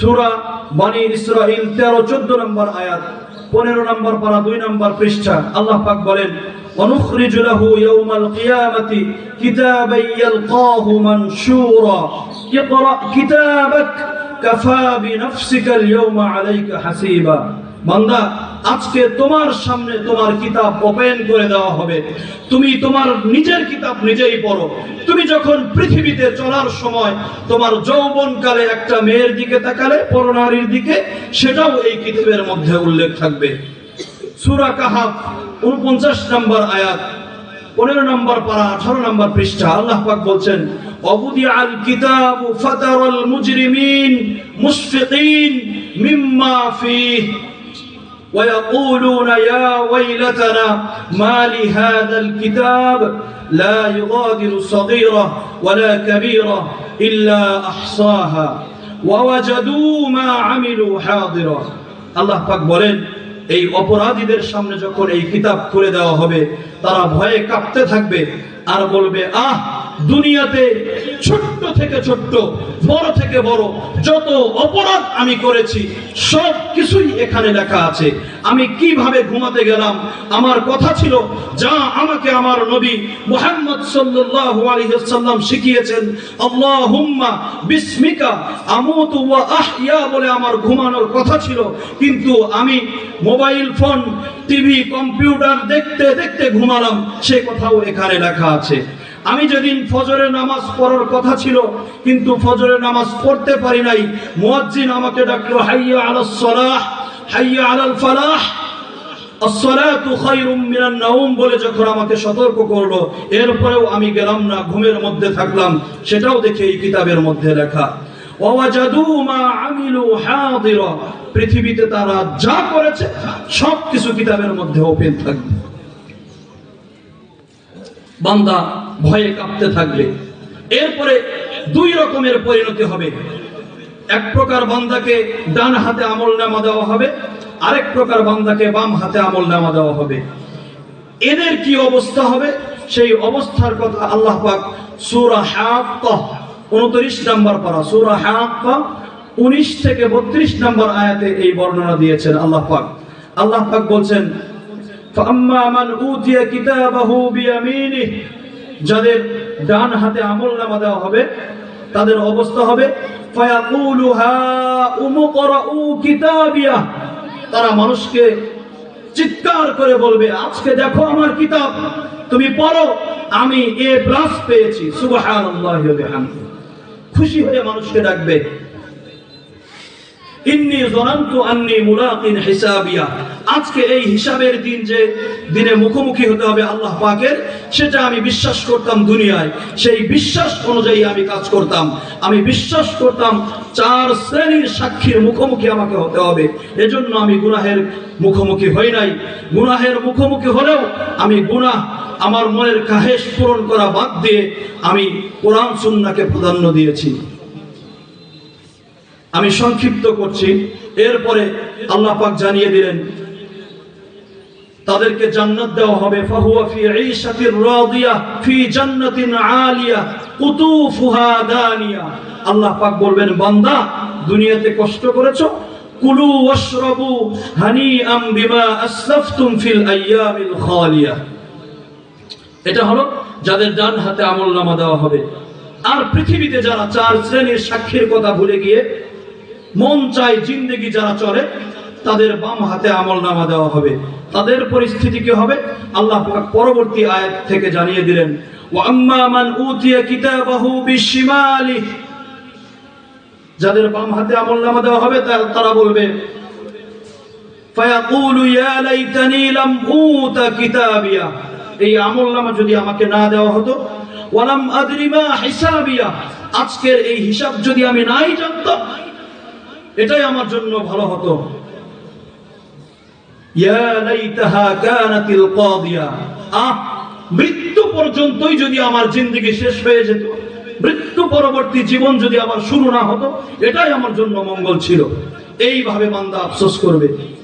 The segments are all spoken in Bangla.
সূরা বনি ইসরাইল 13 14 নম্বর আয়াত 15 নম্বর পারা 2 নম্বর পৃষ্ঠা আল্লাহ পাক বলেন ونخرج له يوم القيامة كتابا يلقاه منشورا اقرأ كتابك كفى بنفسك اليوم عليك حسيبا বান্দা, আজকে তোমার সামনে তোমার কিতাব ওপেন করে দেওয়া হবে। তুমি তোমার নিজের কিতাব নিজেই পড়ো। তুমি যখন পৃথিবীতে চলার সময় তোমার যৌবনকালে একটা মেয়ের দিকে তাকালে, পরনারীর দিকে, সেটাও এই কিতাবের মধ্যে উল্লেখ থাকবে। সূরা কাহাফ 49 নম্বর আয়াত 15 নম্বর পারা 18 নম্বর পৃষ্ঠা, আল্লাহ পাক বলছেন অবুদি আল কিতাব ফাতারাল মুজরিমিন মুশফিকিন মিম্মা ফিহ ويقولون يا ويلتنا ما لهذا الكتاب لا يغادر صغيرة ولا كبيرة إلا أحصاها ووجدوا ما عملوا حاضرا আল্লাহ পাক বলেন এই অপরাধীদের সামনে যখন এই কিতাব খুলে দেওয়া হবে তারা ভয়ে কাঁপতে থাকবে আর বলবে আহ দুনিয়াতে ছোট্ট থেকে ছোট্ট, বড় থেকে বড় যত অপরাধ আমি করেছি, সব কিছুই এখানে লেখা আছে। আমি কীভাবে ঘুমাতে গেলাম? আমার কথা ছিল, যা আমাকে আমার নবী মোহাম্মদ সাল্লাল্লাহু আলাইহি শিখিয়েছেন, আল্লাহুম্মা বিসমিকা আমুতু ওয়া আহইয়া বলে আমার ঘুমানোর কথা ছিল। কিন্তু আমি মোবাইল ফোন, টিভি, কম্পিউটার দেখতে দেখতে ঘুমালাম, সে কথাও এখানে লেখা আছে। আমি যেদিন ফজরের নামাজ পড়ার কথা ছিল, কিন্তু ফজরের নামাজ পড়তে পারি নাই। মুয়াজ্জিন আমাকে ডাকলো, হাইয়া আলাস সালাহ, হাইয়া আলাল ফালাহ বলে যখন আমাকে সতর্ক করল, এরপরেও আমি গেলাম না, ঘুমের মধ্যে থাকলাম। সেটাও দেখে এই কিতাবের মধ্যে লেখা পৃথিবীতে তারা যা করেছে সব কিছু কিতাবের মধ্যে ওপেন থাকবে। বান্দা ভয়ে কাঁপতে থাকবে। এরপরে দুই রকমের পরিণতি হবে। এক প্রকার বান্দাকে ডান হাতে আমল নামা দেওয়া হবে, আরেক প্রকার বান্দাকে বাম হাতে আমল নামা দেওয়া হবে। এদের কি অবস্থা হবে? সেই অবস্থার কথা আল্লাহ পাক সূরা হাক্কা 29 নম্বর পারা, সূরা হাক্কা 19 থেকে 32 নম্বর আয়াতে এই বর্ণনা দিয়েছেন আল্লাহ পাক। আল্লাহ পাক বলছেন যাদের ডান হাতে আমল নামা দেওয়া হবে, তাদের অবস্থা হবে তারা মানুষকে চিৎকার করে বলবে, আজকে দেখো আমার কিতাব, তুমি পড়ো, আমি এ প্লাস পেয়েছি। খুশি হয়ে মানুষকে ডাকবে, ইন্নি জনান্তু আন্নি মুলাকিন হিসাবিয়া। আজকে এই হিসাবের দিন যে দিনে মুখোমুখি হতে হবে আল্লাহ পাকের, সেটা আমি বিশ্বাস করতাম দুনিয়ায়। সেই বিশ্বাস অনুযায়ী আমি কাজ করতাম। আমি বিশ্বাস করতাম চার শ্রেণির সাক্ষীর মুখোমুখি আমাকে হতে হবে। এজন্য আমি গুনাহের মুখোমুখি হই নাই। গুনাহের মুখোমুখি হলেও আমি গুনাহ আমার মনের কাহেশ পূরণ করা বাদ দিয়ে আমি কোরআন সুন্নাহকে প্রাধান্য দিয়েছি। আমি সংক্ষিপ্ত করছি। এরপরে আল্লাহ পাক জানিয়ে দিলেন তাদেরকে জান্নাত দেওয়া হবে। ফাহুয়া ফি ঈশাতির রাদিয়া, ফি জান্নাতিন আলিয়া, কুতুফুহা দানিয়া। আল্লাহ পাক বলবেন, বান্দা, দুনিয়াতে কষ্ট করেছ? কুলু ওয়াশরাবু হানিআম বিমা আসলাফতুম ফিল আইয়ামিল খালিয়া। এটা হলো যাদের ডান হাতে আমল নামা দেওয়া হবে। আর পৃথিবীতে যারা চার শ্রেণির সাক্ষীর কথা ভুলে গিয়ে মন চায় জিন্দেগি যারা চলে তাদের বাম হাতে আমল নামা দেওয়া হবে। তাদের পরিস্থিতি কি হবে? আল্লাহ পরবর্তী আয়াত থেকে জানিয়ে দিলেন যাদের বাম হাতে আমল নামা দেওয়া হবে তারা বলবে এই আমল নামা যদি আমাকে না দেওয়া হতো ওয়ালাম আদরি মা হিসাবিয়া। আজকের এই হিসাব যদি আমি নাই জানতাম, এটাই আমার জন্য ভালো হতো। মৃত্যু পর্যন্তই যদি আমার জিন্দগি শেষ হয়ে যেত, মৃত্যু পরবর্তী জীবন যদি আমার শুরু না হতো, এটাই আমার জন্য মঙ্গল ছিল। এইভাবে বান্দা আফসোস করবে।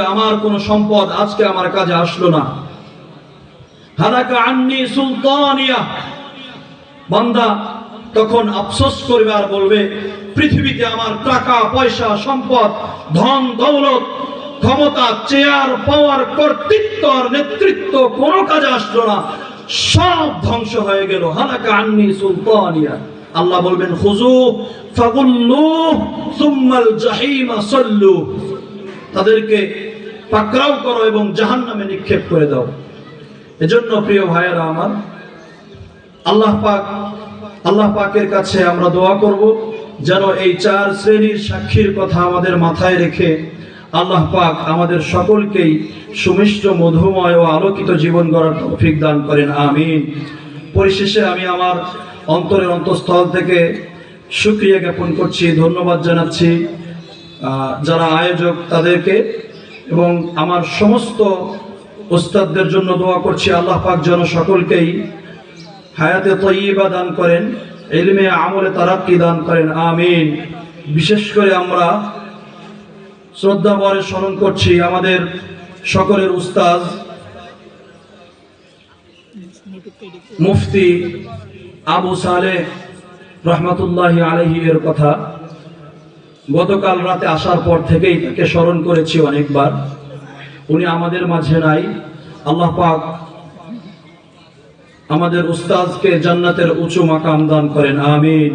আমার কোনো সম্পদ আজকে আমার কাজে আসলো না। বান্দা তখন আফসোস করবে আর বলবে, পৃথিবীতে আমার টাকা, পয়সা, সম্পদ, ধন, দৌলত, ক্ষমতা, চেয়ার, পাওয়ার, কর্তৃত্ব আর নেতৃত্ব কোনো কাজে আসলো না। সব ধ্বংস হয়ে গেল। হালাকা আন্নি সুলতানিয়া। আল্লাহ বলবেন খুজু ফাগুল্লু সুম্মাল জাহিমা সল্লু। তাদেরকে পাকড়াও করো এবং জাহান্নামে নিক্ষেপ করে দাও। এজন্য প্রিয় ভাইয়েরা আমার আল্লাহ পাক, আল্লাহ পাকের কাছে আমরা দোয়া করব যেন এই চার শ্রেণির সাক্ষীর কথা আমাদের মাথায় রেখে আল্লাহ পাক আমাদের সকলকেই সুমিষ্ট, মধুময় ও আলোকিত জীবন গড়ার তৌফিক দান করেন, আমিন। পরিশেষে আমি আমার অন্তরের অন্তঃস্থল থেকে সুক্রিয়া জ্ঞাপন করছি, ধন্যবাদ জানাচ্ছি যারা আয়োজক তাদেরকে এবং আমার সমস্ত ওস্তাদদের জন্য দোয়া করছি, আল্লাহ পাক যেন সকলকেই হায়াতে তৈবা দান করেন এলমে আমলে তারাক্কি দান করেন, আমিন। বিশেষ করে আমরা শ্রদ্ধা ভরে স্মরণ করছি আমাদের সকলের উস্তাদ, মুফতি আবু সালে রহমতুল্লাহ আলহি এর কথা। গতকাল রাতে আসার পর থেকেই তাকে স্মরণ করেছি অনেকবার। উনি আমাদের মাঝে নাই। আল্লাহ পাক আমাদের উস্তাদকে জান্নাতের উঁচু মাকাম দান করেন আমিন।